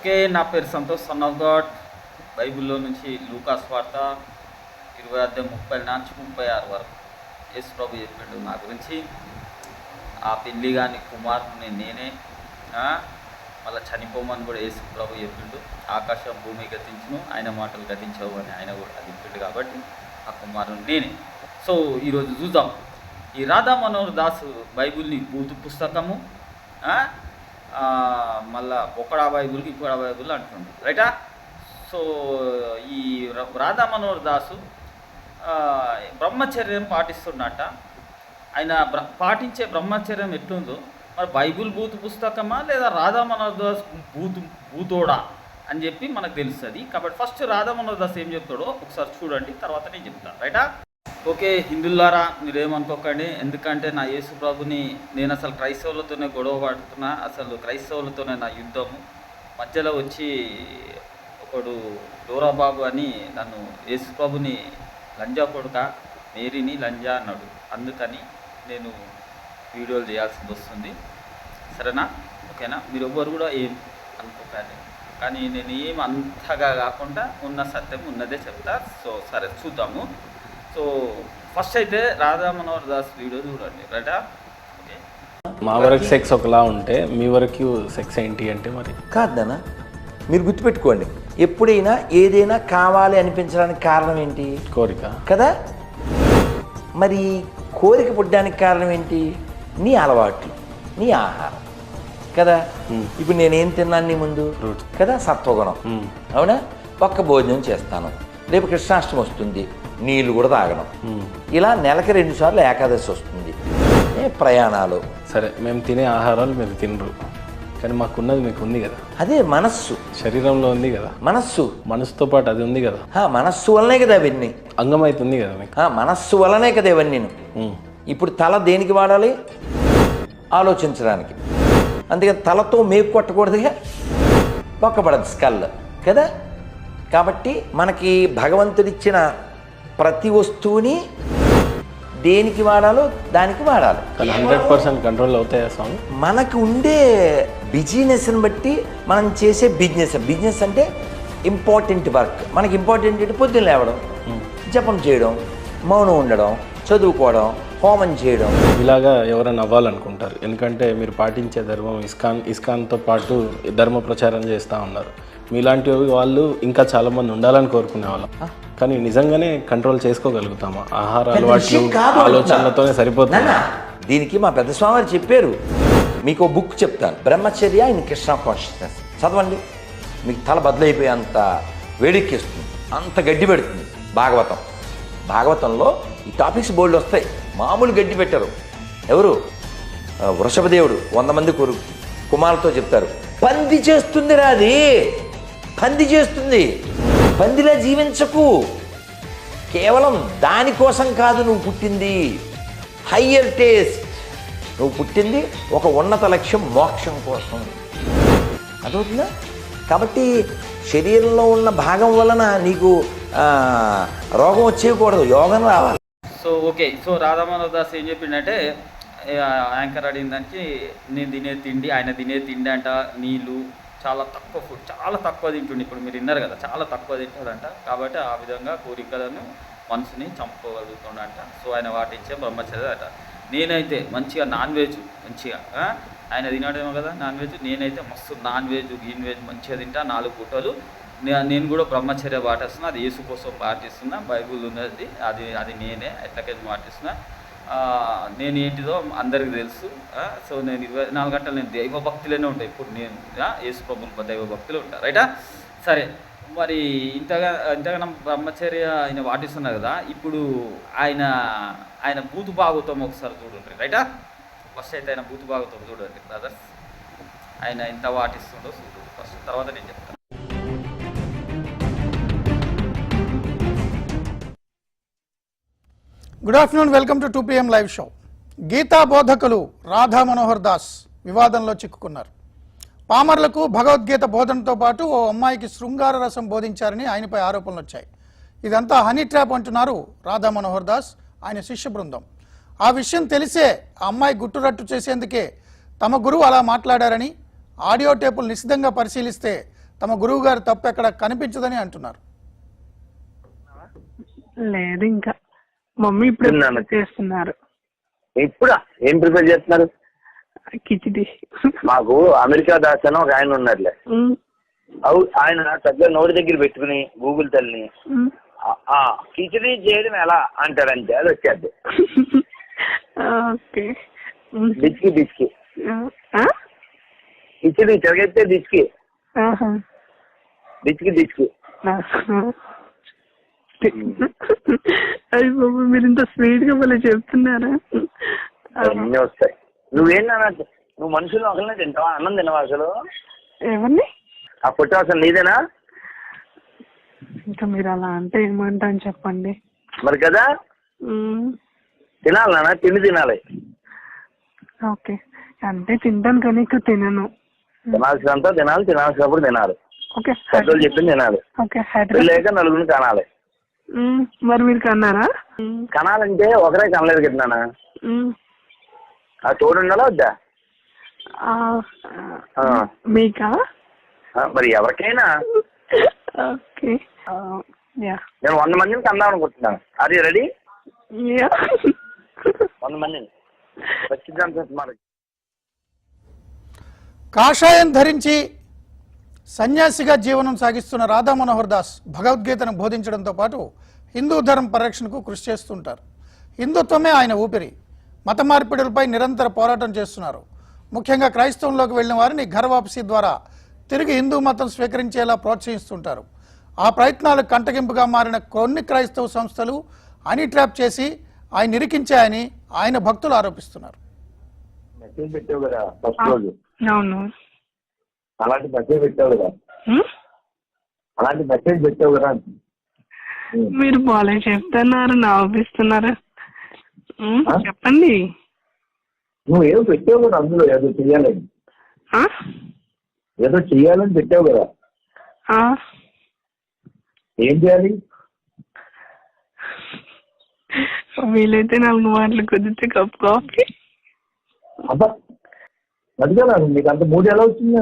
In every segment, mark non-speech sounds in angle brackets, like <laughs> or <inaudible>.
Okay నా పేరు Santosh son of God బైబిల్లో నుంచి లూకాస్ వార్త ఇరవై అద్దె ముప్పై నుంచి ముప్పై ఆరు వరకు. యేసు ప్రభు చెప్పిండు నా గురించి ఆ పిల్లి కానీ కుమారుని నేనే మళ్ళీ మళ్ళా చనిపోమని కూడా యేసు ప్రభు చెప్పిండు. ఆకాశం భూమి గతించును ఆయన మాటలు గతించవు అని ఆయన కూడా చెప్పిండు కాబట్టి ఆ కుమారుని నేనే. సో ఈరోజు చూద్దాం. ఈ రాధా మనోహర్ దాస్ బైబిల్ని బూతు పుస్తకము మళ్ళా ఒక్కడ బైబిల్కి ఇంకోడా బైబిల్ అంటుండు. రైటా? సో ఈ రాధా మనోహర్ దాసు బ్రహ్మచర్యం పాటిస్తున్నట్ట ఆయన బ్ర పాటించే బ్రహ్మచర్యం ఎట్లుందో మరి బైబిల్ బూత్ పుస్తకమా లేదా రాధా మనోహర్ దాస్ బూత్ బూతోడా అని చెప్పి మనకు తెలుస్తుంది. కాబట్టి ఫస్ట్ రాధా మనోహర్ దాస్ ఏం చెప్తాడో ఒకసారి చూడండి తర్వాత నేను చెప్తాను. రైటా? ఓకే హిందువులారా మీరేమనుకోకండి ఎందుకంటే నా యేసు ప్రభుని నేను అసలు క్రైస్తవులతోనే గొడవ పడుతున్నా. అసలు క్రైస్తవులతోనే నా యుద్ధము. మధ్యలో వచ్చి ఒకడు డోరాబాబు అని నన్ను యేసు ప్రభుని లంజా కొడుక మేరీని లంజా అన్నాడు. అందుకని నేను వీడియోలు చేయాల్సి వస్తుంది. సరేనా? ఓకేనా? మీరు ఎవ్వరు కూడా ఏం అనుకోకండి. కానీ నేను ఏం అంతగా కాకుండా ఉన్న సత్యం ఉన్నదే చెప్తా. సో సరే చూద్దాము. సో ఫస్ట్ అయితే రాధా మనోహర్ దాస్ వీడియో చూడండి. రైటా ఓకే మా వరకు సెక్స్ ఒకలా ఉంటే మీ వరకు సెక్స్ ఏంటి అంటే మరి? కాదు నాన్న మీరు గుర్తుపెట్టుకోండి. ఎప్పుడైనా ఏదైనా కావాలి అనిపించడానికి కారణం ఏంటి? కోరిక. కదా? మరి కోరిక పుట్టడానికి కారణం ఏంటి? నీ అలవాట్లు నీ ఆహారం. కదా? ఇప్పుడు నేనేం తిన్నాను నీ ముందు. కదా? సత్వగుణం. అవునా? ఒక్క భోజనం చేస్తాను. రేపు కృష్ణాష్టమి వస్తుంది. నీళ్ళు కూడా తాగడం. ఇలా నెలకి రెండు సార్లు ఏకాదశి వస్తుంది. ఏ ప్రయాణాలు? సరే మేము తినే ఆహారాలు మీరు తినరు. కానీ మాకున్నది మీకు ఉంది కదా. అదే మనస్సు. శరీరంలో ఉంది కదా. మనస్సు. మనసుతో పాటు అది ఉంది కదా. ఆ, మనస్సు వల్లనే కదా అవన్నీ అంగం కదా మీకు. ఆ, మనస్సు వల్లనే కదా ఇవన్నీ. ఇప్పుడు తల దేనికి వాడాలి? ఆలోచించడానికి. అందుకని తలతో మేకు కొట్టకూడదుగా ఒక్కబడదు స్కల్. కదా? కాబట్టి మనకి భగవంతుడిచ్చిన ప్రతి వస్తువుని దేనికి వాడాలో దానికి వాడాలి. హండ్రెడ్ పర్సెంట్ కంట్రోల్ అవుతాయా స్వామి? మనకు ఉండే బిజినెస్ని బట్టి మనం చేసే బిజినెస్. బిజినెస్ అంటే ఇంపార్టెంట్ వర్క్. మనకి ఇంపార్టెంట్ అంటే పొద్దున్న లేవడం జపం చేయడం మౌనం ఉండడం చదువుకోవడం హోమం చేయడం. ఇలాగా ఎవరైనా అవ్వాలనుకుంటారు. ఎందుకంటే మీరు పాటించే ధర్మం ఇస్కాన్ ఇస్కాన్తో పాటు ధర్మ ప్రచారం చేస్తూ ఉన్నారు. మీలాంటి వాళ్ళు ఇంకా చాలా మంది ఉండాలని కోరుకునే వాళ్ళం. కానీ నిజంగానే కంట్రోల్ చేసుకోగలుగుతామా? ఆహార అలవాట్లు ఆలోచనలతోనే. సరిపోతుంది. దీనికి మా పెద్ద స్వామి చెప్పారు. మీకు బుక్ చెప్తాను. బ్రహ్మచర్య ఇన్ కృష్ణ కాన్షియస్నెస్ చదవండి. మీకు తల బదులైపోయేంత వేడెక్కిస్తుంది. అంత గడ్డి పెడుతుంది భాగవతం. భాగవతంలో ఈ టాపిక్స్ బోల్డ్ వస్తాయి. మామూలు గడ్డి పెట్టరు. ఎవరు? వృషభదేవుడు. వంద మంది కొరు కుమారులతో చెప్తారు. పంది చేస్తుంది రాది పంది చేస్తుంది. పందిలా జీవించకు. కేవలం దానికోసం కాదు నువ్వు పుట్టింది. హయ్యర్ టేస్ట్ నువ్వు పుట్టింది ఒక ఉన్నత లక్ష్యం మోక్షం కోసం. అదవుతుందా కాబట్టి శరీరంలో ఉన్న భాగం వలన నీకు రోగం వచ్చేయకూడదు. యోగం రావాలి. So okay. So Radhamadhav Das ఏం చెప్పిండంటే యాంకర్ అడిగిన దానికి నేను తినే తిండి ఆయన తినే తిండి అంట నీళ్ళు చాలా తక్కువ ఫుడ్ చాలా తక్కువ తింటుండే. ఇప్పుడు మీరు విన్నారు కదా చాలా తక్కువ తింటాడంట. కాబట్టి ఆ విధంగా కోరికలను మనసుని చంపుకోగలుగుతుండంట సో ఆయన వాటించే బ్రహ్మచర్య అట నేనైతే మంచిగా నాన్ వెజ్ మంచిగా ఆయన తినడేమో కదా నాన్ వెజ్ నేనైతే మస్తు నాన్ వెజ్ గ్రీన్ వెజ్ మంచిగా తింటా. నాలుగు పూటలు. నేను కూడా బ్రహ్మచర్య పాటిస్తున్నా. అది యేసు కోసం పాటిస్తున్నా. బైబుల్ ఉన్నది. అది అది నేనే. ఎట్లకైతే పాటిస్తున్నా. నేను ఏంటిదో అందరికీ తెలుసు. సో నేను ఇరవై నాలుగు గంటలు నేను దైవ భక్తిలోనే ఉంటాయి ఇప్పుడు నేను. యేసు ప్రభుత్వ దైవ భక్తిలో ఉంటా. రైటా సరే. మరి ఇంతగా ఇంతగా బ్రహ్మచర్య ఆయన పాటిస్తున్నారు కదా ఇప్పుడు ఆయన ఆయన బూతు బాగుతాం ఒకసారి చూడండి. రైటా ఫస్ట్ అయితే ఆయన బూతు భాగవతం చూడండి బ్రదర్స్ ఆయన ఎంత పాటిస్తుండో చూడు. ఫస్ట్ తర్వాత నేను చెప్తాను good afternoon welcome to two PM live show Gita బోధకులు రాధా మనోహర్ దాస్ వివాదంలో చిక్కుకున్నారు. పామర్లకు భగవద్గీత బోధనతో పాటు ఓ అమ్మాయికి శృంగార రసం బోధించారని ఆయనపై ఆరోపణలు వచ్చాయి. ఇదంతా హనీ ట్రాప్ అంటున్నారు రాధా మనోహర్ దాస్ ఆయన శిష్య బృందం. ఆ విషయం తెలిసే ఆ అమ్మాయి గుట్టురట్టు చేసేందుకే తమ గురువు అలా మాట్లాడారని ఆడియో టేపులు నిశ్చితంగా పరిశీలిస్తే తమ గురువు గారు తప్పు ఎక్కడ కనిపించదని అంటున్నారు. లేదు ఇంకా. మమ్మీ ఇప్పుడు. చేస్తున్నారు. ఇప్పుడా? ఏం ప్రిపేర్ చేస్తున్నారు? కిచిడి. మాకు అమెరికా దాస్ అని ఒక ఆయన ఉన్నారులే అవు ఆయన చక్కగా నోటి దగ్గర పెట్టుకుని గూగుల్ తల్లిని కిచిడి చేయడం ఎలా అంటారంటే అది వచ్చేది. <laughs> డిచ్కి ఆ? కిచిడి ఆహా. డిచ్కి డిచ్కి. ఆహా. అయ్య బాబు మీరు ఇంత స్వీట్గా మళ్ళీ చెప్తున్నారా? అన్నీ వస్తాయి. నువ్వేంటన్నా నువ్వు మనుషులు ఒకరినే తింటావా? అన్నం తినవా అసలు? ఎవరిని ఆ ఫోటో అసలు నీదేనా? ఇంకా మీరు అలా అంటే ఏమంటాను చెప్పండి. మరి కదా? తినాలి నాన్న తిండి తినాలి. ఓకే. అంటే తింటాను కానీ ఇంకా తినను. తినాల్సినంత తినాలి తినాల్సినప్పుడు తినాలి. ఓకే. పెద్దలు చెప్పింది తినాలి. ఓకే హైదరాబాద్ పెళ్ళాక నలుగురిని కనాలి ఉమ్, మరి మీరు కన్నారా? కనాలంటే ఒకరే కనలేదు కదా నాన్న. ఆ తోడు ఉండాలా వద్దా? ఆ, ఆ. మీకా? మరి ఎవరికైనా. ఓకే. యా. నేను వంద మందిని కందాం అనుకుంటున్నాను. అది రెడీ? యా. వంద మందిని. ఖచ్చితంగా మరి కాషాయం ధరించి సన్యాసిగా జీవనం సాగిస్తున్న రాధా మనోహర్ దాస్ భగవద్గీతను బోధించడంతో పాటు హిందూ ధర్మ పరిరక్షణకు కృషి చేస్తుంటారు. హిందుత్వమే ఆయన ఊపిరి. మత మార్పిడులపై నిరంతర పోరాటం చేస్తున్నారు. ముఖ్యంగా క్రైస్తవంలోకి వెళ్ళిన వారిని ఘరవాపసి ద్వారా తిరిగి హిందూ మతం స్వీకరించేలా ప్రోత్సహిస్తుంటారు. ఆ ప్రయత్నాలు కంటగింపుగా మారిన కొన్ని క్రైస్తవ సంస్థలు హనీ ట్రాప్ చేసి ఆయన ఇరికించాయని ఆయన భక్తులు ఆరోపిస్తున్నారు మెసేజ్ పెట్టావు కదా ఫస్ట్ రోజు అవును అలాంటి మెసేజ్ పెట్టావు కదా. అలాంటి మెసేజ్ పెట్టావు కదా. మీరు బాగా చెప్తున్నారు నవ్విస్తున్నారు? చెప్పండి. నువ్వు ఏదో పెట్టావు కదా అందులో ఏదో చెయ్యాలని? ఏదో చెయ్యాలని పెట్టావు కదా? ఏం చేయాలి? వీలైతే నాలుగు మాటలు కుదిరితే కప్ కాఫీ. అబ్బా అది కదా నీకు అంత మూడు ఎలా వచ్చింది?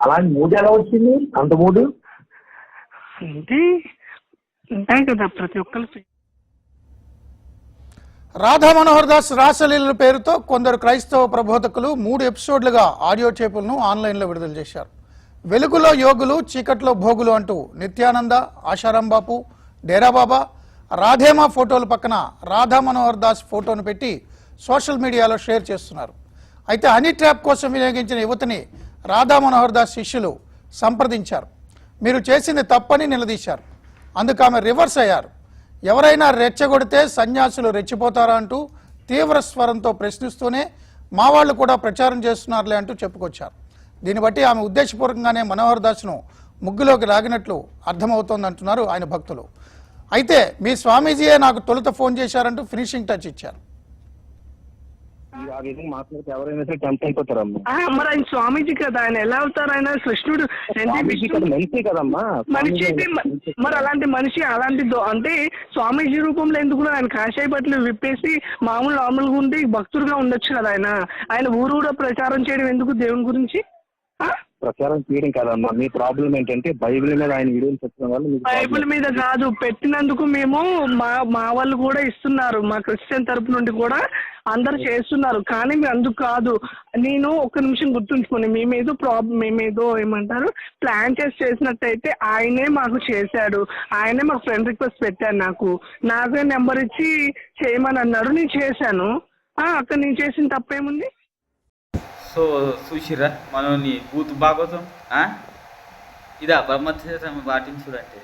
అలాంటి మూడు ఎలా వచ్చింది? అంత మూడు? అంటే ఉంటాయి కదా ప్రతి ఒక్కరికి రాధా మనోహర్ దాస్ రాసలీల పేరుతో కొందరు క్రైస్తవ ప్రబోధకులు మూడు ఎపిసోడ్లుగా ఆడియో టేపులను ఆన్లైన్లో విడుదల చేశారు. వెలుగులో యోగులు చీకట్లో భోగులు అంటూ నిత్యానంద ఆశారాం బాపు డేరా బాబా రాధేమా ఫోటోల పక్కన రాధా మనోహర్ దాస్ ఫోటోను పెట్టి సోషల్ మీడియాలో షేర్ చేస్తున్నారు. అయితే హనీ ట్రాప్ కోసం వినియోగించిన యువతిని రాధా మనోహర్ దాస్ శిష్యులు సంప్రదించారు. మీరు చేసింది తప్పని నిలదీశారు. అందుకు ఆమె రివర్స్ అయ్యారు. ఎవరైనా రెచ్చగొడితే సన్యాసులు రెచ్చిపోతారా అంటూ తీవ్ర స్వరంతో ప్రశ్నిస్తూనే మా వాళ్ళు కూడా ప్రచారం చేస్తున్నారులే అంటూ చెప్పుకొచ్చారు. దీన్ని బట్టి ఆమె ఉద్దేశపూర్వకంగానే మనోహర్ దాస్ను ముగ్గులోకి లాగినట్లు అర్థమవుతోందంటున్నారు ఆయన భక్తులు. అయితే మీ స్వామీజీయే నాకు తొలుత ఫోన్ చేశారంటూ ఫినిషింగ్ టచ్ ఇచ్చారు. ఆ విధంగా మాట్లాడితే ఎవరైనా సరే టెంప్ట్ అయిపోతారమ్మా ఆ, మరి ఆయన స్వామీజీ కదా ఆయన ఎలా అవుతారు ఆయన? కృష్ణుడు స్వామీజీ మనిషి కదమ్మా. మనిషి అయితే మ- మరి అలాంటి మనిషి అలాంటి దో- అంటే స్వామీజీ రూపంలో ఎందుకు ఉన్నారు? ఆయన కాషాయ బట్టలు విప్పేసి మామూలు నార్మల్గా ఉండి భక్తుడుగా ఉండొచ్చు కదా ఆయన. ఆయన ఊరు ఊరా ప్రచారం చేయడం ఎందుకు దేవుని గురించి? ఆ? ప్రచారం చేయడం కాదమ్మా. మీ ప్రాబ్లం ఏంటంటే బైబిల్ మీద ఆయన వీడియోలు పెట్టడం వల్ల బైబిల్ మీద కాదు పెట్టినందుకు మేము మా మా వాళ్ళు కూడా ఇస్తున్నారు. మా క్రిస్టియన్ తరపు నుండి కూడా అందరు చేస్తున్నారు. కానీ మీ అందుకు కాదు. నేను ఒక నిమిషం గుర్తుంచుకోండి. మేమేదో ప్రాబ్లం మేమేదో ఏమంటారు ప్లాన్ చేసి చేసినట్టయితే ఆయనే మాకు చేశాడు. ఆయనే మాకు ఫ్రెండ్ రిక్వెస్ట్ పెట్టాడు నాకు. నాకే నెంబర్ ఇచ్చి చేయమని అన్నారు నేను చేశాను. ఆ, అక్కడ నేను చేసిన తప్పేముంది? సో చూసిరా మనోని బూత్ భాగవతం ఇదా బ్రహ్మచర్యం పాటించుడు అంటే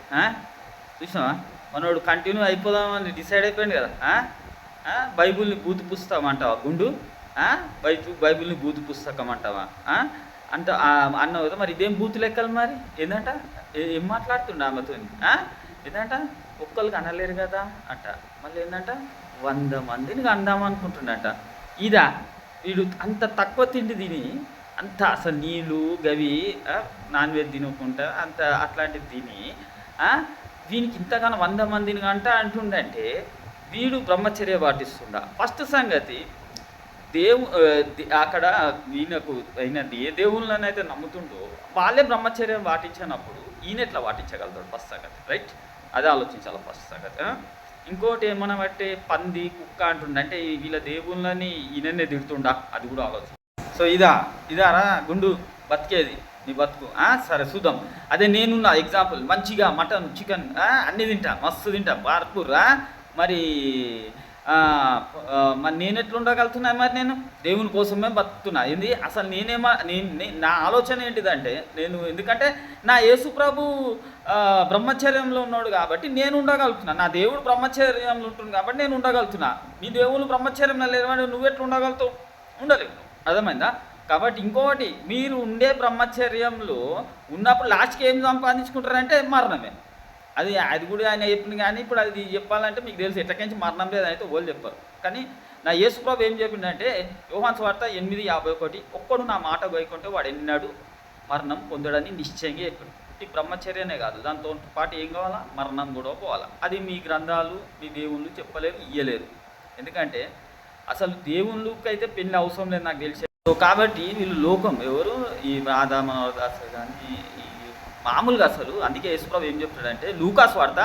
చూసినావా? మనోడు కంటిన్యూ అయిపోదామని డిసైడ్ అయిపోయింది కదా బైబుల్ని ఆ? బూత్ పుస్తకం అంటావా గుండు? బైబు బైబుల్ని బైబిల్ని బూత్ పుస్తకం అంటావా అంట అన్నావు కదా మరి ఇదేం బూత్ లెక్కలు మరి? ఏందంట? ఏం మాట్లాడుతుండ ఆమెతో ఏందంట? ఒక్కరికి అనలేరు కదా అంట. మళ్ళీ ఏంటంట వంద మందిని అందాం అనుకుంటుండట. ఇదా వీడు అంత తక్కువ తిండి తిని అంత అసలు నీళ్ళు గవి నాన్ వెజ్ తినకుండా అంత అట్లాంటివి తిని దీనికి ఇంతగానో వంద మందిని గంట అంటుండంటే వీడు బ్రహ్మచర్య పాటిస్తుండ. ఫస్ట్ సంగతి దేవు అక్కడ ఈయనకు అయిన ఏ దేవుళ్ళనైతే నమ్ముతుండో వాళ్ళే బ్రహ్మచర్యం పాటించినప్పుడు ఈయన ఎట్లా పాటించగలుగుతాడు? ఫస్ట్ సంగతి రైట్? అదే ఆలోచించాలి ఫస్ట్ సంగతి ఇంకోటి ఏమన్నా పంది కుక్క అంటుండే. అంటే వీళ్ళ దేవుళ్ళని ఈయననే తిడుతుండా? అది కూడా ఆలోచన. సో ఇదా ఇదారా గుండు బతికేది నీ బతుకు. సరే చూద్దాం. అదే నేనున్న ఎగ్జాంపుల్ మంచిగా మటన్ చికెన్ అన్నీ తింటా మస్తు తింటా బార్పూర్ మరి మరి నేను ఎట్లుండగలుగుతున్నా మరి నేను? దేవుని కోసమే బతుకుతున్నా. ఏంది? అసలు నేనేమా నేను నా ఆలోచన ఏంటిదంటే నేను ఎందుకంటే నా యేసుప్రభు బ్రహ్మచర్యంలో ఉన్నాడు కాబట్టి నేను ఉండగలుగుతున్నా. నా దేవుడు బ్రహ్మచర్యంలో ఉంటుంది కాబట్టి నేను ఉండగలుగుతున్నా. మీ దేవుడు బ్రహ్మచర్యంలో లేదంటే నువ్వు ఎట్లా ఉండగలుగుతావు? ఉండలేవు. అర్థమైందా? కాబట్టి ఇంకొకటి మీరు ఉండే బ్రహ్మచర్యంలో ఉన్నప్పుడు లాస్ట్కి ఏం సంపాదించుకుంటారంటే మరణమే. అది అది కూడా ఆయన చెప్పింది కానీ ఇప్పుడు అది చెప్పాలంటే మీకు తెలుసు ఎట్టకించి మరణం లేదని అయితే వాళ్ళు చెప్పారు. కానీ నా యేసుప్రభు ఏం చెప్పిండంటే యోహాన్ వార్త ఎనిమిది యాభై ఒకటి ఒక్కడు నా మాట గోయకుంటే వాడు ఎన్నాడు మరణం పొందడని నిశ్చయంగా చెప్పాడు. ఈ బ్రహ్మచర్యనే కాదు దాంతో పాటు ఏం కావాలా? మరణం కూడా పోవాలా. అది మీ గ్రంథాలు మీ దేవుళ్ళు చెప్పలేరు ఇయ్యలేరు. ఎందుకంటే అసలు దేవుళ్ళకి అయితే పెళ్ళి అవసరం లేదు నాకు తెలిసే. కాబట్టి వీళ్ళు లోకం ఎవరు? ఈ రాధా కానీ ఈ మామూలుగా అసలు. అందుకే యేసుప్రభు ఏం చెప్తాడంటే లూకాస్ వార్త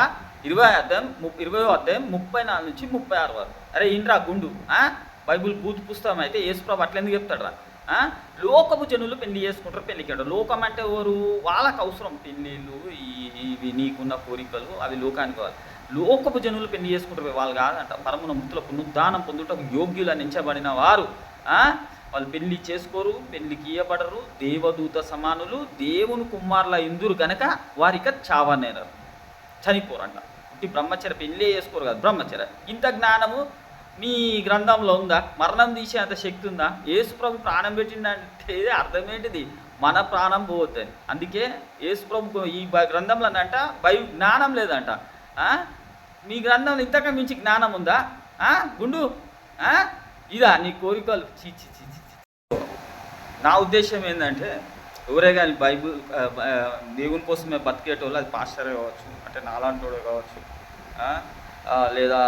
ఇరవై అధ్యాయం ము ఇరవై అధ్యాయం ముప్పై నాలుగు నుంచి ముప్పై ఆరు వరకు. అరే ఇంట్రా గుండు ఆ? బైబిల్ బూత్ పుస్తకం అయితే యేసుప్రభు అట్లెందుకు చెప్తాడు రా లోకపు జనులు పెళ్ళి చేసుకుంటారు పెళ్ళికాడు లోకం అంటే ఎవరు? వాళ్ళకి అవసరం. పెళ్ళిళ్ళు ఇవి నీకున్న కోరికలు అవి లోకానికి కావాలి లోకపు జనులు పెళ్ళి చేసుకుంటారు వాళ్ళు కాదంట. పరమున ముక్తుల పునరుద్ధానం పొందుటకు యోగ్యులు నించబడిన వారు వాళ్ళు పెళ్ళి చేసుకోరు పెళ్ళికి ఇయ్యబడరు దేవదూత సమానులు దేవుని కుమారుల ఇందురు గనక వారిక చావనేనరు. చనిపోరంట. ఈ బ్రహ్మచర్య పెళ్ళే చేసుకోరు కదా బ్రహ్మచర్య. ఇంత జ్ఞానము మీ గ్రంథంలో ఉందా? మరణం తీసే అంత శక్తి ఉందా? యేసుప్రభు ప్రాణం పెట్టిందంటే అర్థమేంటిది? మన ప్రాణం పోవద్దని. అందుకే యేసుప్రభు ఈ గ్రంథంలో అంట బై జ్ఞానం లేదంట. మీ గ్రంథంలో ఇంతక మించి జ్ఞానం ఉందా? గుండు? ఇదా నీ కోరికలు. చీచి చీచి నా ఉద్దేశం ఏంటంటే ఎవరే కానీ బైబుల్ దేవుని కోసమే బతికేటోళ్ళు అది పాస్టరే కావచ్చు అంటే నాలాంటోడే కావచ్చు లేదా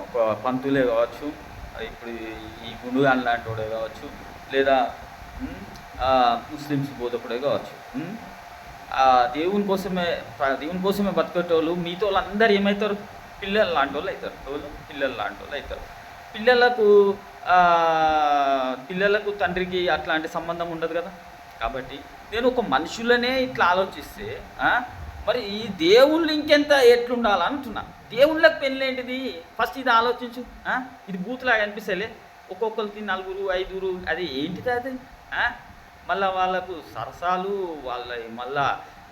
ఒక పంతులే కావచ్చు ఇప్పుడు ఈ- గుండుగాన్ లాంటి వాడే కావచ్చు లేదా ముస్లిమ్స్ బోధకుడే కావచ్చు దేవుని కోసమే దేవుని కోసమే బతికేటోళ్ళు మీతో వాళ్ళందరూ ఏమవుతారు పిల్లలు లాంటి వాళ్ళు అవుతారు వాళ్ళు పిల్లలు లాంటి వాళ్ళు అవుతారు పిల్లలకు పిల్లలకు తండ్రికి అట్లాంటి సంబంధం ఉండదు కదా. కాబట్టి నేను ఒక మనుషులనే ఇట్లా ఆలోచిస్తే మరి ఈ దేవుళ్ళు ఇంకెంత ఎట్లుండాలి అంటున్నా దేవుళ్ళకి పెళ్ళేంటిది? ఫస్ట్ ఇది ఆలోచించు ఇది బూత్లాగా అనిపిస్తలే. ఒక్కొక్కరికి నలుగురు ఐదుగురు అది ఏంటిది అది? మళ్ళీ మళ్ళా వాళ్ళకు సరసాలు వాళ్ళ మళ్ళా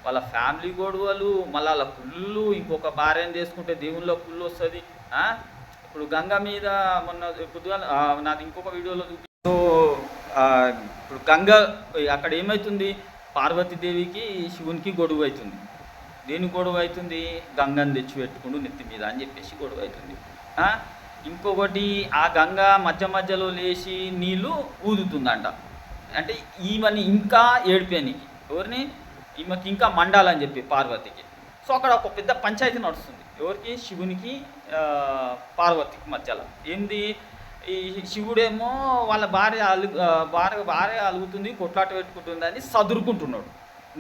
వాళ్ళ ఫ్యామిలీ గొడవలు మళ్ళీ వాళ్ళ పుల్లు ఇంకొక భార్యను చేసుకుంటే దేవుళ్ళ పుల్లు వస్తుంది ఇప్పుడు గంగ మీద మొన్న పొద్దుగా నాది ఇంకొక వీడియోలో చూపి ఇప్పుడు గంగ అక్కడ ఏమవుతుంది పార్వతీదేవికి శివునికి గొడవ అవుతుంది. దేని గొడవ అవుతుంది? గంగని తెచ్చి పెట్టుకుండు నెత్తి మీద అని చెప్పేసి గొడవ అవుతుంది. ఇంకొకటి ఆ గంగ మధ్య మధ్యలో లేచి నీళ్ళు ఊదుతుందంట. అంటే ఈమెని ఇంకా ఏడిపోయానికి ఎవరిని? ఈమెకి ఇంకా మండాలని చెప్పి పార్వతికి. సో అక్కడ ఒక పెద్ద పంచాయతీ నడుస్తుంది. ఎవరికి? శివునికి పార్వతికి మధ్యలో. ఏంది? ఈ శివుడేమో వాళ్ళ భార్య అలు భార్య భార్య అలుగుతుంది కొట్లాట పెట్టుకుంటుంది అని సదురుకుంటున్నాడు.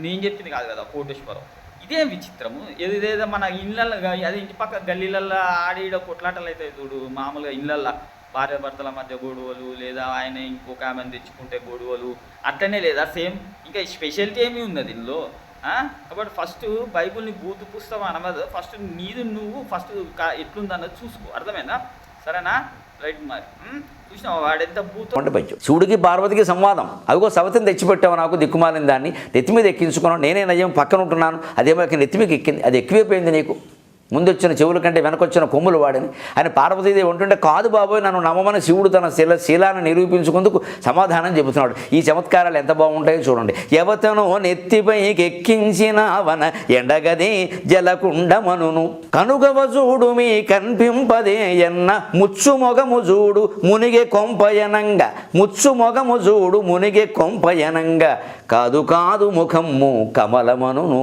నేను చెప్పింది కాదు కదా కోటేశ్వరం. ఇదేం విచిత్రము. ఏదేదో మన ఇళ్ళల్లో అదే ఇంటి పక్క గల్లీలల్లో ఆడిడ కొట్లాటలు అవుతాయి చూడు మామూలుగా ఇళ్ళల్లో భార్య భర్తల మధ్య గొడవలు లేదా ఆయన ఇంకొక ఆమెను తెచ్చుకుంటే గొడవలు అట్లనే లేదా సేమ్. ఇంకా స్పెషాలిటీ ఏమీ ఉంది దీనిలో కాబట్టి ఫస్ట్ బైబుల్ని బూతు పుస్తకం అనవదు ఫస్ట్ నీది నువ్వు ఫస్ట్ ఎట్లుందన్నది చూసుకో. అర్థమైందా? సరేనా? రైట్ మరి. ఉం? శివుడికి పార్వతికి సంవాదం. అదిగో సవతిని తెచ్చిపెట్టావు నాకు దిక్కుమాలిన దాన్ని. నెత్తి మీద ఎక్కించుకున్నాను నేనే నయం పక్కన ఉంటున్నాను. అదేమో నెత్తి మీకు ఎక్కింది. అది ఎక్కువైపోయింది నీకు. ముందొచ్చిన చెవుల కంటే వెనకొచ్చిన కొమ్ములు వాడని. ఆయన పార్వతీదేవి ఉంటుంటే కాదు బాబోయ్ నన్ను నమ్మమని శివుడు తన శిల శిలాన్ని నిరూపించుకుందుకు సమాధానం చెబుతున్నాడు. ఈ చమత్కారాలు ఎంత బాగుంటాయో చూడండి. యవతను నెత్తిపై ఎక్కించిన వన ఎండగది జలకుండమనును. కనుగవ చూడు మీ కనిపింపదే ఎన్న ముచ్చు మొగము చూడు మునిగే కొంపయనంగా. ముచ్చు మొగము చూడు మునిగే కొంపయనంగా. కాదు కాదు ముఖము కమలమనును.